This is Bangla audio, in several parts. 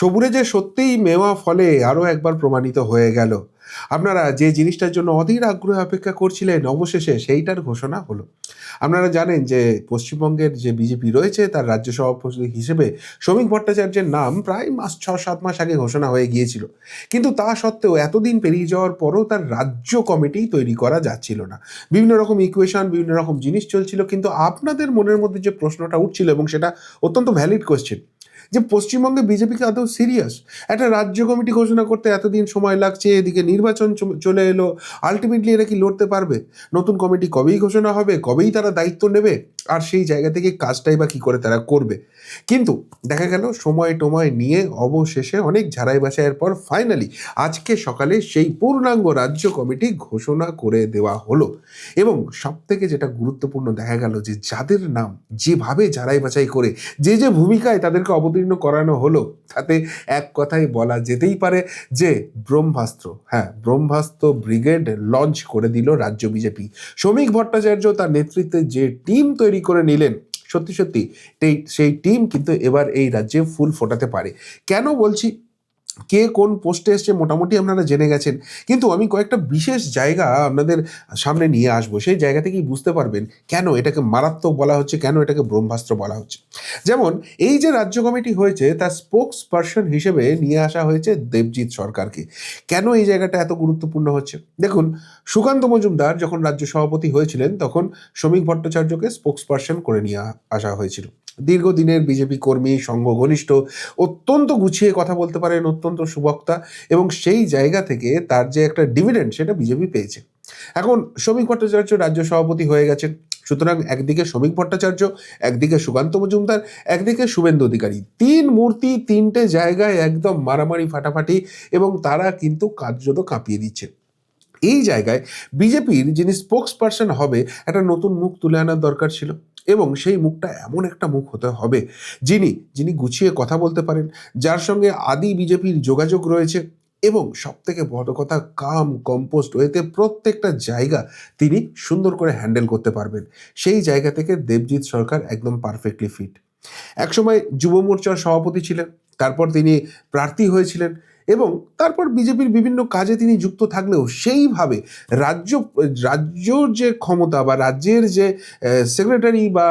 সবুরে যে সত্যিই মেওয়া ফলে আরও একবার প্রমাণিত হয়ে গেল। আপনারা যে জিনিসটার জন্য অধীর আগ্রহে অপেক্ষা করছিলেন, অবশেষে সেইটার ঘোষণা হলো। আপনারা জানেন যে পশ্চিমবঙ্গের যে বিজেপি রয়েছে, তার রাজ্য সভাপতি হিসেবে শ্রমিক ভট্টাচার্যের নাম প্রায় মাস, ছ, সাত মাস আগে ঘোষণা হয়ে গিয়েছিল। কিন্তু তা সত্ত্বেও এতদিন পেরিয়ে যাওয়ার পরও তার রাজ্য কমিটি তৈরি করা যাচ্ছিল না। বিভিন্ন রকম ইকুয়েশন বিভিন্ন রকম জিনিস চলছিল, কিন্তু আপনাদের মনের মধ্যে যে প্রশ্নটা উঠছিল এবং সেটা অত্যন্ত ভ্যালিড কোশ্চেন যে পশ্চিমবঙ্গে বিজেপিকে আদৌ সিরিয়াস একটা রাজ্য কমিটি ঘোষণা করতে এতদিন সময় লাগছে, এদিকে নির্বাচন চলে এলো আলটিমেটলি এরা কি লড়তে পারবে? নতুন কমিটি কবেই ঘোষণা হবে, কবেই তারা দায়িত্ব নেবে? আর সেই জায়গা থেকে কাজটাই বা কী করে তারা করবে? কিন্তু দেখা গেল, সময় টময় নিয়ে অবশেষে অনেক ঝাড়াই বাছাইয়ের পর ফাইনালি আজকে সকালে সেই পূর্ণাঙ্গ রাজ্য কমিটি ঘোষণা করে দেওয়া হলো। এবং সব থেকে যেটা গুরুত্বপূর্ণ দেখা গেল যে, যাদের নাম যেভাবে ঝাড়াই বাছাই করে, যে যে ভূমিকায় তাদেরকে অবতীর্ণ করানো হলো, তাতে এক কথাই বলা যেতেই পারে যে ব্রহ্মাস্ত্র হ্যাঁ ব্রহ্মাস্ত্র ব্রিগেড লঞ্চ করে দিল রাজ্য বিজেপি। শ্রমিক ভট্টাচার্য তার নেতৃত্বে যে টিম তৈরি করে নিলেন, সত্যি সত্যি সেই টিম কিন্তু এবার এই রাজ্যে ফুল ফোটাতে পারে। কেন বলছি কে কোন পোস্টে এসছে মোটামুটি আপনারা জেনে গেছেন। কিন্তু আমি কয়েকটা বিশেষ জায়গা আপনাদের সামনে নিয়ে আসব। সেই জায়গা থেকেই বুঝতে পারবেন কেন এটাকে মারাত্মক বলা হচ্ছে, কেন এটাকে ব্রহ্মাস্ত্র বলা হচ্ছে। যেমন, এই যে রাজ্য কমিটি হয়েছে, তার স্পোক্স পার্সন হিসেবে নিয়ে আসা হয়েছে দেবজিৎ সরকারকে। কেন এই জায়গাটা এত গুরুত্বপূর্ণ হচ্ছে? দেখুন, সুকান্ত মজুমদার যখন রাজ্য সভাপতি হয়েছিলেন, তখন শ্রমিক ভট্টাচার্যকে স্পোক্স পার্সন করে নিয়ে আসা হয়েছিল। দীর্ঘদিনের বিজেপি কর্মী সংঘ ঘনিষ্ঠ অত্যন্ত গুছিয়ে কথা বলতে পারেন অত্যন্ত সুবক্তা এবং সেই জায়গা থেকে তার যে একটা ডিভিডেন্ড সেটা বিজেপি পেয়েছে। এখন শ্রমিক ভট্টাচার্য রাজ্য সভাপতি হয়ে গেছেন। সুতরাং একদিকে শ্রমিক ভট্টাচার্য, একদিকে সুকান্ত মজুমদার, একদিকে শুভেন্দু অধিকারী। তিন মূর্তি, তিনটে জায়গায় একদম মারামারি, ফাটাফাটি এবং তারা কিন্তু কার্যত কাঁপিয়ে দিচ্ছে। এই জায়গায় বিজেপির যিনি স্পোক্স পার্সন হবে, একটা নতুন মুখ তুলে আনার দরকার ছিল। এবং সেই মুখটা এমন একটা মুখ হতে হবে যিনি যিনি গুছিয়ে কথা বলতে পারেন, যার সঙ্গে আদি বিজেপির যোগাযোগ রয়েছে এবং সব থেকে বড় কথা কাম কম্পোস্ট ওয়েতে প্রত্যেকটা জায়গা তিনি সুন্দর করে হ্যান্ডেল করতে পারবেন। সেই জায়গা থেকে দেবজিৎ সরকার একদম পারফেক্টলি ফিট একসময় যুব মোর্চার সভাপতি ছিলেন, তারপর তিনি প্রার্থী হয়েছিলেন। এবং তারপর বিজেপির বিভিন্ন কাজে তিনি যুক্ত থাকলেও সেইভাবে রাজ্য, রাজ্যর যে ক্ষমতা বা রাজ্যের যে সেক্রেটারি বা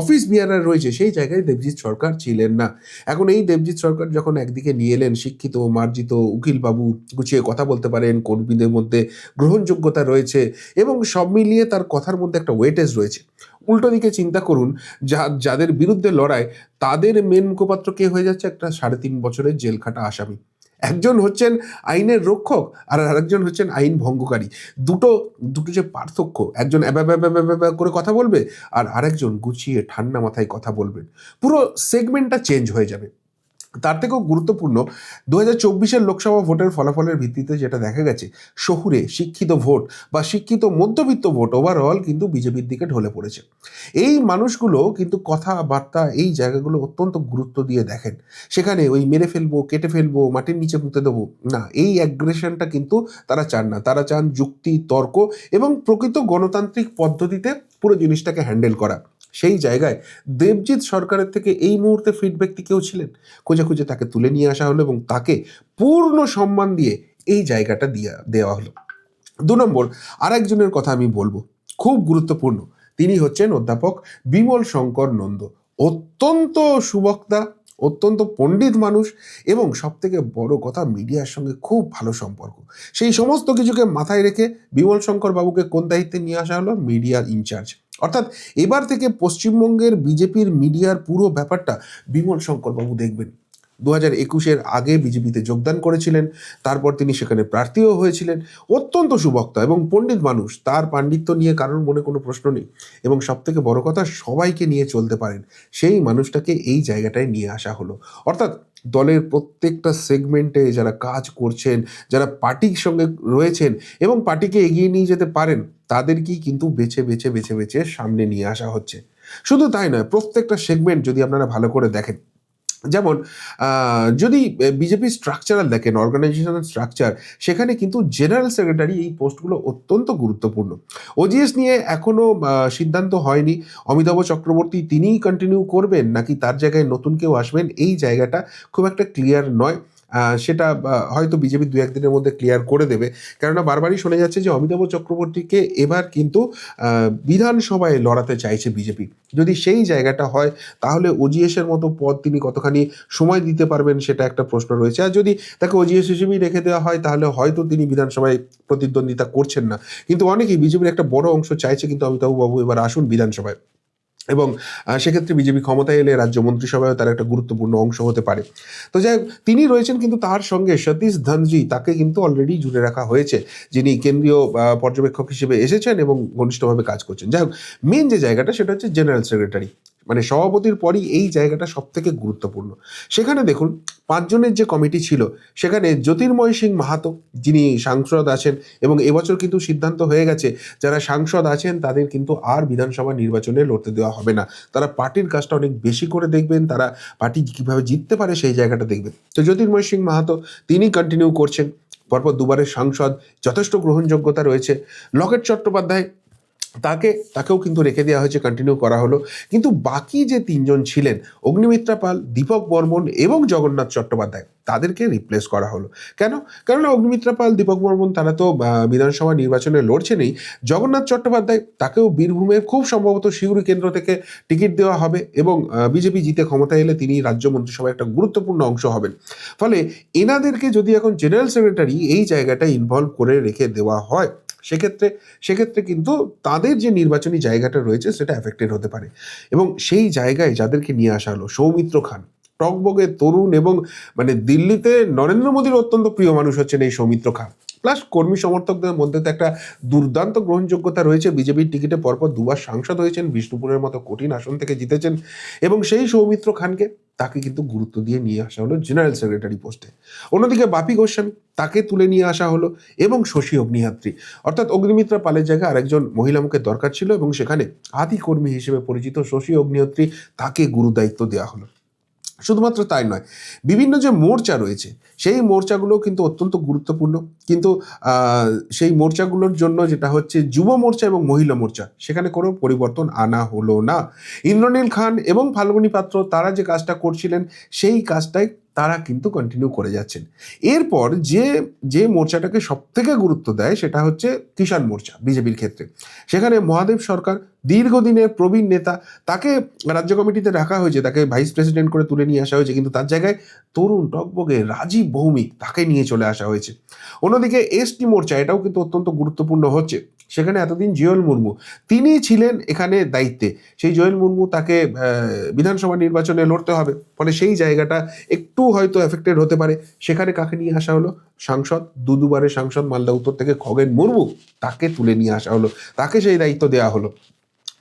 অফিস বিয়ারার রয়েছে সেই জায়গায় দেবজিৎ সরকার ছিলেন না। এখন এই দেবজিৎ সরকার যখন একদিকে নিয়ে এলেন শিক্ষিত, মার্জিত, উকিলবাবু গুছিয়ে কথা বলতে পারেন, কর্মীদের মধ্যে গ্রহণযোগ্যতা রয়েছে এবং সব মিলিয়ে তার কথার মধ্যে একটা ওয়েটেজ রয়েছে। উল্টো দিকে চিন্তা করুন, যা, যাদের বিরুদ্ধে লড়াই, তাদের মেন মুখপাত্র কে হয়ে যাচ্ছে একটা সাড়ে তিন বছরের জেল খাটা আসামি। একজন হচ্ছেন আইনের রক্ষক আর আরেকজন হচ্ছেন আইন ভঙ্গকারী। দুটো দুটো যে পার্থক্য, একজন করে কথা বলবে আর আরেকজন গুছিয়ে ঠান্ডা মাথায় কথা বলবেন। পুরো সেগমেন্টটা চেঞ্জ হয়ে যাবে। তার থেকেও গুরুত্বপূর্ণ দু হাজার চব্বিশের লোকসভা ভোটের ফলাফলের ভিত্তিতে যেটা দেখা গেছে, শহুরে শিক্ষিত ভোট বা শিক্ষিত মধ্যবিত্ত ভোট ওভারঅল কিন্তু বিজেপির দিকে ঢলে পড়েছে। এই মানুষগুলো কিন্তু কথাবার্তা এই জায়গাগুলো অত্যন্ত গুরুত্ব দিয়ে দেখেন। সেখানে ওই মেরে ফেলব, কেটে ফেলব, মাটির নিচে পুঁতে দেবো, না, এই অ্যাগ্রেশনটা কিন্তু তারা চান না। তারা চান যুক্তি, তর্ক এবং প্রকৃত গণতান্ত্রিক পদ্ধতিতে পুরো জিনিসটাকে হ্যান্ডেল করা। সেই জায়গায় দেবজিৎ সরকারের থেকে এই মুহূর্তে ফিট ব্যক্তি কেউ ছিলেন? খুঁজে খুঁজে তাকে তুলে নিয়ে আসা হলো এবং তাকে পূর্ণ সম্মান দিয়ে এই জায়গাটা দিয়া, দেওয়া হলো। দু নম্বর, আরেকজনের কথা আমি বলব, খুব গুরুত্বপূর্ণ। তিনি হচ্ছেন অধ্যাপক বিমল শঙ্কর নন্দ, অত্যন্ত সুবক্তা অত্যন্ত পণ্ডিত মানুষ এবং সব থেকে বড় কথা মিডিয়ার সঙ্গে খুব ভালো সম্পর্ক। সেই সমস্ত কিছুকে মাথায় রেখে বিমল শঙ্কর বাবুকে কোন দায়িত্বে নিয়ে আসা হলো? মিডিয়ার ইনচার্জ। অর্থাৎ এবার থেকে পশ্চিমবঙ্গের বিজেপির মিডিয়ার পুরো ব্যাপারটা বিমল শঙ্কর বাবু দেখবেন। দু হাজার একুশের আগে বিজেপিতে যোগদান করেছিলেন, তারপর তিনি সেখানে প্রার্থীও হয়েছিলেন। অত্যন্ত সুবক্তা এবং পণ্ডিত মানুষ, তার পাণ্ডিত্য নিয়ে কারোর মনে কোনো প্রশ্ন নেই এবং সব থেকে বড় কথা, সবাইকে নিয়ে চলতে পারেন। সেই মানুষটাকে এই জায়গাটায় নিয়ে আসা হলো। অর্থাৎ দলের প্রত্যেকটা সেগমেন্টে যারা কাজ করছেন, যারা পার্টির সঙ্গে রয়েছেন এবং পার্টিকে এগিয়ে নিয়ে যেতে পারেন, তাদেরকেই কিন্তু বেছে বেছে বেছে বেছে সামনে নিয়ে আসা হচ্ছে। শুধু তাই নয়, প্রত্যেকটা সেগমেন্ট যদি আপনারা ভালো করে দেখেন যেমন যদি বিজেপি স্ট্রাকচারাল দেখেন অর্গানাইজেশনাল স্ট্রাকচার সেখানে কিন্তু জেনারেল সেক্রেটারি এই পোস্টগুলো অত্যন্ত গুরুত্বপূর্ণ। ওজিএস নিয়ে এখনও সিদ্ধান্ত হয়নি। অমিতাভ চক্রবর্তী তিনিই কন্টিনিউ করবেন, নাকি তার জায়গায় নতুন কেউ আসবেন, এই জায়গাটা খুব একটা ক্লিয়ার নয়। সেটা হয়তো বিজেপি দু একদিনের মধ্যে ক্লিয়ার করে দেবে। কেননা বারবারই শোনা যাচ্ছে যে অমিতাভ চক্রবর্তীকে এবার কিন্তু বিধানসভায় লড়াতে চাইছে বিজেপি। যদি সেই জায়গাটা হয়, তাহলে ওজিএস এর মতো পদ তিনি কতখানি সময় দিতে পারবেন সেটা একটা প্রশ্ন রয়েছে। আর যদি তাকে ওজিএস হিসেবেই রেখে দেওয়া হয়, তাহলে হয়তো তিনি বিধানসভায় প্রতিদ্বন্দ্বিতা করছেন না। কিন্তু অনেকেই বিজেপির একটা বড় অংশ চাইছে, কিন্তু অমিতাভ বাবু এবার আসুন বিধানসভায়। এবং সেক্ষেত্রে বিজেপি ক্ষমতায় এলে রাজ্য মন্ত্রিসভায় তার একটা গুরুত্বপূর্ণ অংশ হতে পারে। তো যাই তিনি রয়েছেন কিন্তু তার সঙ্গে সতীশ ধনজি, তাকে কিন্তু অলরেডি জুড়ে রাখা হয়েছে, যিনি কেন্দ্রীয় পর্যবেক্ষক হিসেবে এসেছেন এবং ঘনিষ্ঠভাবে কাজ করছেন। যাই হোক মেন যে জায়গাটা, সেটা হচ্ছে জেনারেল সেক্রেটারি মানে সভাপতির পরই এই জায়গাটা সব থেকে গুরুত্বপূর্ণ। সেখানে দেখুন, পাঁচজনের যে কমিটি ছিল, সেখানে জ্যোতির্ময় সিং মাহাতো, যিনি সাংসদ আছেন এবং এবছর কিন্তু সিদ্ধান্ত হয়ে গেছে, যারা সাংসদ আছেন তাদের কিন্তু আর বিধানসভা নির্বাচনে লড়তে দেওয়া হবে না। তারা পার্টির কাজটা অনেক বেশি করে দেখবেন, তারা পার্টি কীভাবে জিততে পারে সেই জায়গাটা দেখবেন। তো জ্যোতির্ময় সিং মাহাতো, তিনি কন্টিনিউ করছেন। পরপর দুবারের সাংসদ, যথেষ্ট গ্রহণযোগ্যতা রয়েছে। লকেট চট্টোপাধ্যায় তাকে, তাকেও কিন্তু রেখে দেওয়া হয়েছে কন্টিনিউ করা হলো। কিন্তু বাকি যে তিনজন ছিলেন, অগ্নিমিত্রা পাল, দীপক বর্মন এবং জগন্নাথ চট্টোপাধ্যায়, তাদেরকে রিপ্লেস করা হলো। কেন? কেননা অগ্নিমিত্রা পাল, দীপক বর্মন, তারা তো বিধানসভা নির্বাচনে লড়ছেনই জগন্নাথ চট্টোপাধ্যায়, তাকেও বীরভূমের খুব সম্ভবত সিউড়ি কেন্দ্র থেকে টিকিট দেওয়া হবে এবং বিজেপি জিতে ক্ষমতায় এলে তিনি রাজ্য মন্ত্রিসভায় একটা গুরুত্বপূর্ণ অংশ হবেন। ফলে এনাদেরকে যদি এখন জেনারেল সেক্রেটারি এই জায়গাটা ইনভলভ করে রেখে দেওয়া হয় সেক্ষেত্রে সেক্ষেত্রে কিন্তু তাদের যে নির্বাচনী জায়গাটা রয়েছে সেটা অ্যাফেক্টেড হতে পারে। এবং সেই জায়গায় যাদেরকে নিয়ে আসা হলো, সৌমিত্র খান, টকবগে তরুণ এবং মানে দিল্লিতে নরেন্দ্র মোদীর অত্যন্ত প্রিয় মানুষ হচ্ছেন এই সৌমিত্র খান। প্লাস কর্মী সমর্থকদের মধ্যে তো একটা দুর্দান্ত গ্রহণযোগ্যতা রয়েছে। বিজেপির টিকিটে পরপর দুবার সাংসদ হয়েছেন, বিষ্ণুপুরের মতো কঠিন আসন থেকে জিতেছেন। এবং সেই সৌমিত্র খানকে তাকে কিন্তু গুরুত্ব দিয়ে নিয়ে আসা হলো জেনারেল সেক্রেটারি পোস্টে অন্যদিকে বাপি গোস্বামী তাকে তুলে নিয়ে আসা হলো এবং শশী অগ্নিহাত্রী। অর্থাৎ অগ্নিমিত্রা পালের জায়গায় আরেকজন মহিলা মুখে দরকার ছিল এবং সেখানে আদি কর্মী হিসেবে পরিচিত শশী অগ্নিহোত্রী তাকে গুরু দায়িত্ব দেওয়া হলো। শুধুমাত্র তাই নয়, বিভিন্ন যে মোর্চা রয়েছে, সেই মোর্চাগুলো কিন্তু অত্যন্ত গুরুত্বপূর্ণ। কিন্তু সেই মোর্চাগুলোর জন্য যেটা হচ্ছে যুব মোর্চা এবং মহিলা মোর্চা, সেখানে কোনো পরিবর্তন আনা হলো না। ইন্দ্রনীল খান এবং ফাল্গুনী পাত্র, তারা যে কাজটা করছিলেন, সেই কাজটাই তারা কিন্তু কন্টিনিউ করে যাচ্ছেন। এরপর যে যে মোর্চাটাকে সব থেকে গুরুত্ব দেয় সেটা হচ্ছে কিষাণ মোর্চা বিজেপির ক্ষেত্রে। সেখানে মহাদেব সরকার, দীর্ঘদিনের প্রবীণ নেতা, তাকে রাজ্য কমিটিতে রাখা হয়েছে, তাকে ভাইস প্রেসিডেন্ট করে তুলে নিয়ে আসা হয়েছে, কিন্তু তার জায়গায় তরুণ টকবগে রাজীব ভৌমিক তাকে নিয়ে চলে আসা হয়েছে। অন্যদিকে এসটি মোর্চা, এটাও কিন্তু অত্যন্ত গুরুত্বপূর্ণ হচ্ছে। সেখানে এতদিন জুয়েল মুর্মু। তিনি ছিলেন এখানে দায়িত্বে। সেই জুয়েল মুর্মু তাকে বিধানসভা নির্বাচনে লড়তে হবে। ফলে সেই জায়গাটা একটু হয়তো এফেক্টেড হতে পারে। সেখানে কাকে নিয়ে আসা হলো? সাংসদ দু দুবারের সাংসদ মালদা উত্তর থেকে খগেন মুর্মু তাকে তুলে নিয়ে আসা হলো। তাকে সেই দায়িত্ব দেওয়া হলো।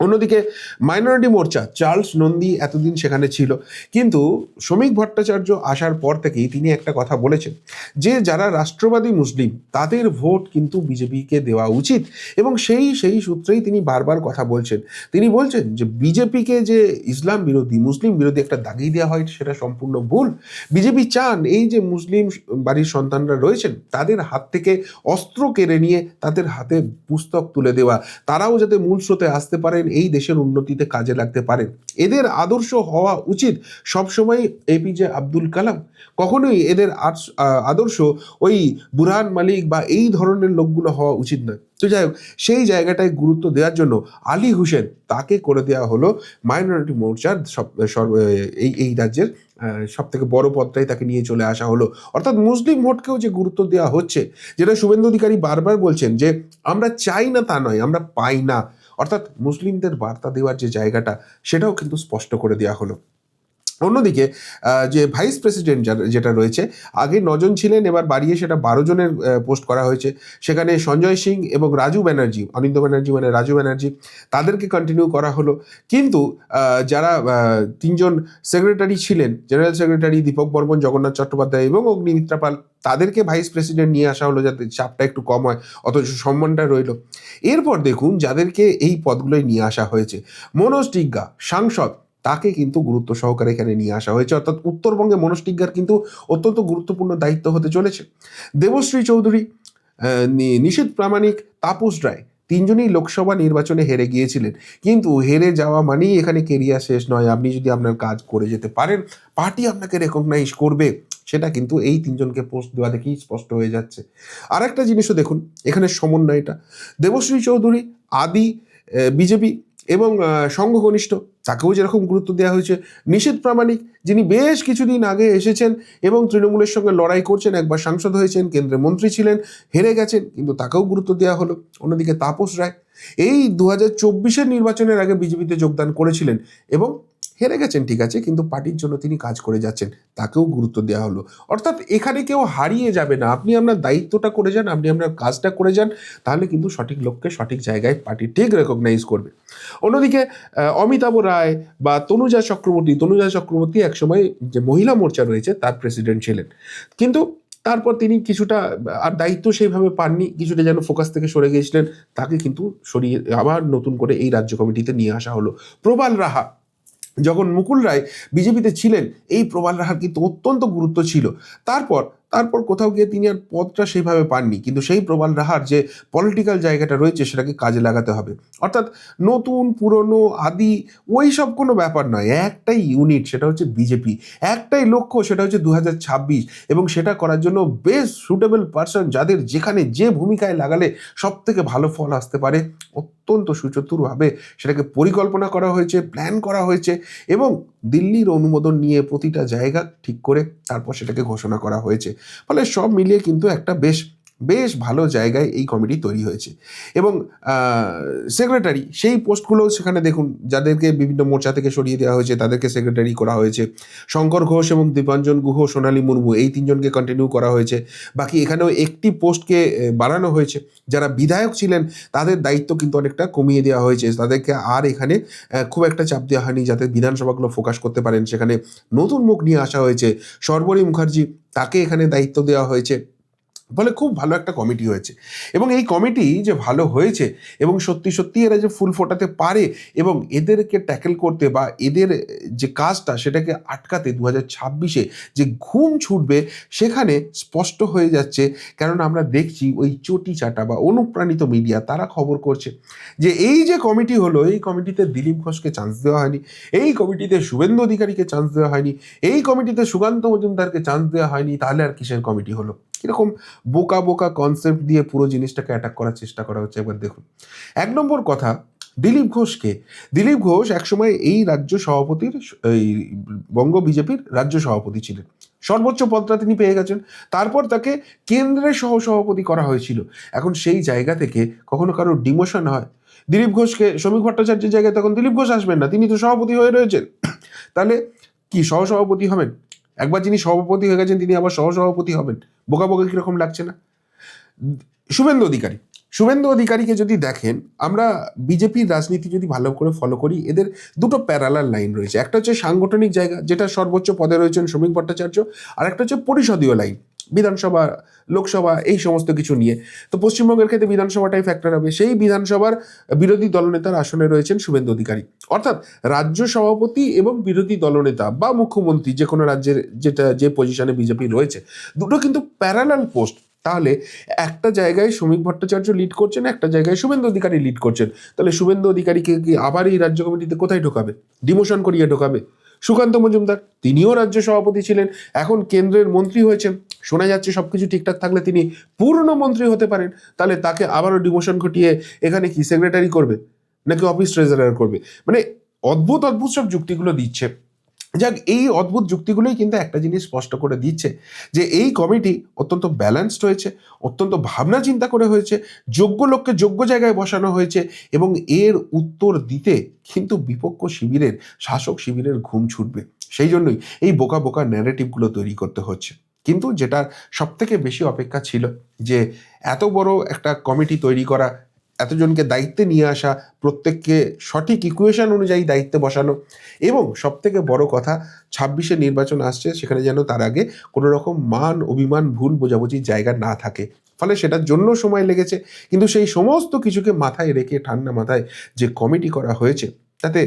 অন্যদিকে মাইনরিটি মোর্চা চার্লস নন্দী এতদিন সেখানে ছিল। কিন্তু শ্রমিক ভট্টাচার্য আসার পর থেকেই তিনি একটা কথা বলেছেন যে, যারা রাষ্ট্রবাদী মুসলিম, তাদের ভোট কিন্তু বিজেপিকে দেওয়া উচিত এবং সেই সেই সূত্রেই তিনি বারবার কথা বলছেন। তিনি বলছেন যে, বিজেপিকে যে ইসলাম বিরোধী, মুসলিম বিরোধী একটা দাগিয়ে দেওয়া হয়, সেটা সম্পূর্ণ ভুল। বিজেপি চান এই যে মুসলিম বাড়ির সন্তানরা রয়েছেন, তাদের হাত থেকে অস্ত্র কেড়ে নিয়ে তাদের হাতে পুস্তক তুলে দেওয়া। তারাও যাতে মূল স্রোতে আসতে পারেন এই দেশের উন্নতিতে কাজে লাগতে পারেন এদের আদর্শ হওয়া উচিত সবসময় এপিজে আব্দুল কালাম। কখনোই এদের আদর্শ- ওই বুরহান মালিক বা এই ধরনের লোকগুলো হওয়া উচিত নয়। তো যাই হোক, সেই জায়গাটায় গুরুত্ব দেওয়ার জন্য আলী হোসেন তাকে করে দেওয়া হলো মাইনরিটি মোর্চার সব এই এই রাজ্যের সব থেকে বড় পদটাই তাকে নিয়ে চলে আসা হলো। অর্থাৎ মুসলিম ভোটকেও যে গুরুত্ব দেওয়া হচ্ছে, যেটা শুভেন্দু অধিকারী বারবার বলছেন যে আমরা চাই না তা নয়, আমরা পাই না। অর্থাৎ মুসলিমদের বার্তা দেওয়ার যে জায়গাটা সেটাও কিন্তু স্পষ্ট করে দেওয়া হলো। অন্যদিকে যে ভাইস প্রেসিডেন্ট যেটা রয়েছে, আগে নজন ছিলেন, এবার বাড়িয়ে সেটা বারো জনের পোস্ট করা হয়েছে। সেখানে সঞ্জয় সিং এবং রাজু ব্যানার্জি, অনিন্দ ব্যানার্জি মানে রাজু ব্যানার্জি, তাদেরকে কন্টিনিউ করা হলো। কিন্তু যারা তিনজন সেক্রেটারি ছিলেন জেনারেল সেক্রেটারি দীপক বর্মন, জগন্নাথ চট্টোপাধ্যায় এবং অগ্নিমিত্রা পাল, তাদেরকে ভাইস প্রেসিডেন্ট নিয়ে আসা হলো যাতে চাপটা একটু কম হয়, অথচ সম্মানটা রইল। এরপর দেখুন, যাদেরকে এই পদগুলোয় নিয়ে আসা হয়েছে। মনোজ টিগ্গা, সাংসদ তাকে কিন্তু গুরুত্ব সহকারে এখানে নিয়ে আসা হয়েছে। অর্থাৎ উত্তরবঙ্গে মনস্টিজ্ঞার কিন্তু অত্যন্ত গুরুত্বপূর্ণ দায়িত্ব হতে চলেছে। দেবশ্রী চৌধুরী আহ, নি- নিশীথ প্রামাণিক তাপস রায় তিনজনই লোকসভা নির্বাচনে হেরে গিয়েছিলেন। কিন্তু হেরে যাওয়া মানেই এখানে কেরিয়ার শেষ নয়। আপনি যদি আপনার কাজ করে যেতে পারেন পার্টি আপনাকে রেকগনাইজ করবে। সেটা কিন্তু এই তিনজনকে পোস্ট দেওয়া দেখেই স্পষ্ট হয়ে যাচ্ছে। আর একটা জিনিসও দেখুন এখানে সমন্বয়টা। দেবশ্রী চৌধুরী আদি বিজেপি এবং আহ, সংঘ ঘনিষ্ঠ তাকেও যেরকম গুরুত্ব দেওয়া হয়েছে, নিষেধ প্রামাণিক যিনি বেশ কিছুদিন আগে এসেছেন এবং তৃণমূলের সঙ্গে লড়াই করছেন, একবার সাংসদ হয়েছেন কেন্দ্রের মন্ত্রী ছিলেন, হেরে গেছেন, কিন্তু তাকেও গুরুত্ব দেওয়া হলো। অন্যদিকে তাপস রায়, এই দু হাজার নির্বাচনের আগে বিজেপিতে যোগদান করেছিলেন এবং হেরে গেছেন, ঠিক আছে, কিন্তু পার্টির জন্য তিনি কাজ করে যাচ্ছেন, তাকেও গুরুত্ব দেওয়া হলো। অর্থাৎ এখানে কেউ হারিয়ে যাবে না। আপনি আপনার দায়িত্বটা করে যান, আপনি আপনার কাজটা করে যান, তাহলে কিন্তু সঠিক লোককে সঠিক জায়গায় পার্টি ঠিক রেকগনাইজ করবে। অন্যদিকে অমিতাভ রায় বা তনুজা চক্রবর্তী তনুজা চক্রবর্তী একসময় যে মহিলা মোর্চা রয়েছে, তার প্রেসিডেন্ট ছিলেন। কিন্তু তারপর তিনি কিছুটা, আর দায়িত্ব সেইভাবে পাননি, কিছুটা যেন ফোকাস থেকে সরে গিয়েছিলেন, তাকে কিন্তু সরিয়ে আবার নতুন করে এই রাজ্য কমিটিতে নিয়ে আসা হলো। প্রবাল রাহা যখন মুকুল রায় বিজেপিতে ছিলেন এই প্রবাল রাখার কিন্তু অত্যন্ত গুরুত্ব ছিল। তারপর তারপর কোথাও গিয়ে তিনি আর পদটা সেইভাবে পাননি। কিন্তু সেই প্রবাল রাহার যে পলিটিক্যাল জায়গাটা রয়েছে সেটাকে কাজে লাগাতে হবে। অর্থাৎ নতুন, পুরনো, আদি ওই সব কোনো ব্যাপার নয়। একটাই ইউনিট সেটা হচ্ছে বিজেপি একটাই লক্ষ্য, সেটা হচ্ছে দু হাজার ছাব্বিশ। এবং সেটা করার জন্য বেশ সুটেবল পার্সন যাদের যেখানে যে ভূমিকায় লাগালে সব থেকে ভালো ফল আসতে পারে, অত্যন্ত সুচতুরভাবে সেটাকে পরিকল্পনা করা হয়েছে প্ল্যান করা হয়েছে। এবং দিল্লির অনুমোদন নিয়ে প্রতিটা জায়গা ঠিক করে তারপর সেটাকে ঘোষণা করা হয়েছে। ফলে সব মিলিয়ে কিন্তু একটা বেশ বেশ ভালো জায়গায় এই কমিটি তৈরি হয়েছে। এবং সেক্রেটারি সেই পোস্টগুলো সেখানে দেখুন, যাদেরকে বিভিন্ন মোর্চা থেকে সরিয়ে দেওয়া হয়েছে, তাদেরকে সেক্রেটারি করা হয়েছে। শঙ্কর ঘোষ এবং দীপাঞ্জন গুহ, সোনালী মুর্মু, এই তিনজনকে কন্টিনিউ করা হয়েছে। বাকি এখানেও একটি পোস্টকে বাড়ানো হয়েছে। যারা বিধায়ক ছিলেন, তাদের দায়িত্ব কিন্তু অনেকটা কমিয়ে দেওয়া হয়েছে। তাদেরকে আর এখানে খুব একটা চাপ দেওয়া হয়নি যাতে বিধানসভাগুলো ফোকাস করতে পারেন। সেখানে নতুন মুখ নিয়ে আসা হয়েছে। সর্বরী মুখার্জি, তাকে এখানে দায়িত্ব দেওয়া হয়েছে। ফলে খুব ভালো একটা কমিটি হয়েছে। এবং এই কমিটি যে ভালো হয়েছে এবং সত্যি সত্যি এরা যে ফুল ফোটাতে পারে এবং এদেরকে ট্যাকেল করতে বা এদের যে কাজটা সেটাকে আটকাতে দু ছাব্বিশে যে ঘুম ছুটবে সেখানে স্পষ্ট হয়ে যাচ্ছে। কেননা আমরা দেখছি ওই চটি চাটা বা অনুপ্রাণিত মিডিয়া তারা খবর করছে যে এই যে কমিটি হলো, এই কমিটিতে দিলীপ ঘোষকে চান্স দেওয়া হয়নি, এই কমিটিতে শুভেন্দু অধিকারীকে চান্স দেওয়া হয়নি, এই কমিটিতে সুকান্ত মজুমদারকে চান্স দেওয়া হয়নি, তাহলে আর কিসের কমিটি হলো? কীরকম বোকা বোকা কনসেপ্ট দিয়ে পুরো জিনিসটাকে অ্যাটাক করার চেষ্টা করা হচ্ছে। একবার দেখুন, এক নম্বর কথা, দিলীপ ঘোষকে। দিলীপ ঘোষ একসময় এই রাজ্য সভাপতির, এই বঙ্গ বিজেপির রাজ্য সভাপতি ছিলেন। সর্বোচ্চ পদটা তিনি পেয়ে গেছেন। তারপর তাকে কেন্দ্রের সহ সভাপতি করা হয়েছিল। এখন সেই জায়গা থেকে কখনো কারোর ডিমোশন হয়। দিলীপ ঘোষকে শ্রমিক ভট্টাচার্যের জায়গায় তখন দিলীপ ঘোষ আসবেন না, তিনি তো সভাপতি হয়ে রয়েছেন। তাহলে কি সহসভাপতি হবেন? একবার যিনি সভাপতি হয়ে গেছেন, তিনি আবার সহসভাপতি হবেন। বোকা বোকা কীরকম লাগছে না? শুভেন্দু অধিকারী শুভেন্দু অধিকারীকে যদি দেখেন, আমরা বিজেপির রাজনীতি যদি ভালো করে ফলো করি, এদের দুটো প্যারালাল লাইন রয়েছে। একটা হচ্ছে সাংগঠনিক জায়গা, যেটা সর্বোচ্চ পদে রয়েছেন শ্রমিক ভট্টাচার্য, আর একটা হচ্ছে পরিষদীয় লাইন বিধানসভা, লোকসভা, এই সমস্ত কিছু নিয়ে। তো পশ্চিমবঙ্গের ক্ষেত্রে বিধানসভাটাই ফ্যাক্টর হবে। সেই বিধানসভার বিরোধী দলনেতার আসনে রয়েছেন শুভেন্দু অধিকারী। অর্থাৎ রাজ্য সভাপতি এবং বিরোধী দলনেতা বা মুখ্যমন্ত্রী যে কোনো রাজ্যের যেটা, যে পজিশনে বিজেপি রয়েছে, দুটো কিন্তু প্যারালাল পোস্ট তাহলে একটা জায়গায় শ্রমিক ভট্টাচার্য লিড করছেন, একটা জায়গায় শুভেন্দু অধিকারী লিড করছেন। তাহলে শুভেন্দু অধিকারীকে কি আবার এই রাজ্য কমিটিতে কোথায় ঢোকাবে? ডিমোশন করিয়ে ঢোকাবে। সুকান্ত মজুমদার, তিনিও রাজ্য সভাপতি ছিলেন, এখন কেন্দ্রের মন্ত্রী হয়েছেন। শোনা যাচ্ছে সব কিছু ঠিকঠাক থাকলে তিনি পূর্ণ মন্ত্রী হতে পারেন। তাহলে তাকে আবারও ডিমোশন ঘটিয়ে এখানে কি সেক্রেটারি করবে? নাকি অফিস ট্রেজারার করবে? মানে অদ্ভুত অদ্ভুত সব যুক্তিগুলো দিচ্ছে। যাক, এই অদ্ভুত যুক্তিগুলোই কিন্তু একটা জিনিস স্পষ্ট করে দিচ্ছে যে এই কমিটি অত্যন্ত ব্যালেন্সড হয়েছে, অত্যন্ত ভাবনা চিন্তা করে হয়েছে, যোগ্য লোককে যোগ্য জায়গায় বসানো হয়েছে এবং এর উত্তর দিতে কিন্তু বিপক্ষ শিবিরের, শাসক শিবিরের ঘুম ছুটবে। সেই জন্যই এই বোকা বোকা ন্যারেটিভগুলো তৈরি করতে হচ্ছে। কিন্তু যেটা সব থেকে বেশি অপেক্ষা ছিল যে এত বড় একটা কমিটি তৈরি করা এতজনকে দায়িত্বে নিয়ে আসা প্রত্যেককে সঠিক ইকুয়েশন অনুযায়ী দায়িত্বে বসানো। এবং সব থেকে বড় কথা, ছাব্বিশে নির্বাচন আসছে, সেখানে যেন তার আগে কোনো রকম মান, অভিমান, ভুল বোঝাবুঝির জায়গা না থাকে। ফলে সেটার জন্য সময় লেগেছে, কিন্তু সেই সমস্ত কিছুকে মাথায় রেখে, ঠান্ডা মাথায় যে কমিটি করা হয়েছে, তাতে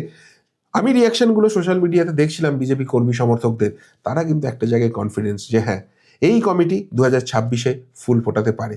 আমি রিয়াকশনগুলো সোশ্যাল মিডিয়াতে দেখছিলাম বিজেপি কর্মী সমর্থকদের, তারা কিন্তু একটা জায়গায় কনফিডেন্স যে হ্যাঁ এই কমিটি দু হাজার ছাব্বিশে ফুল ফোটাতে পারে।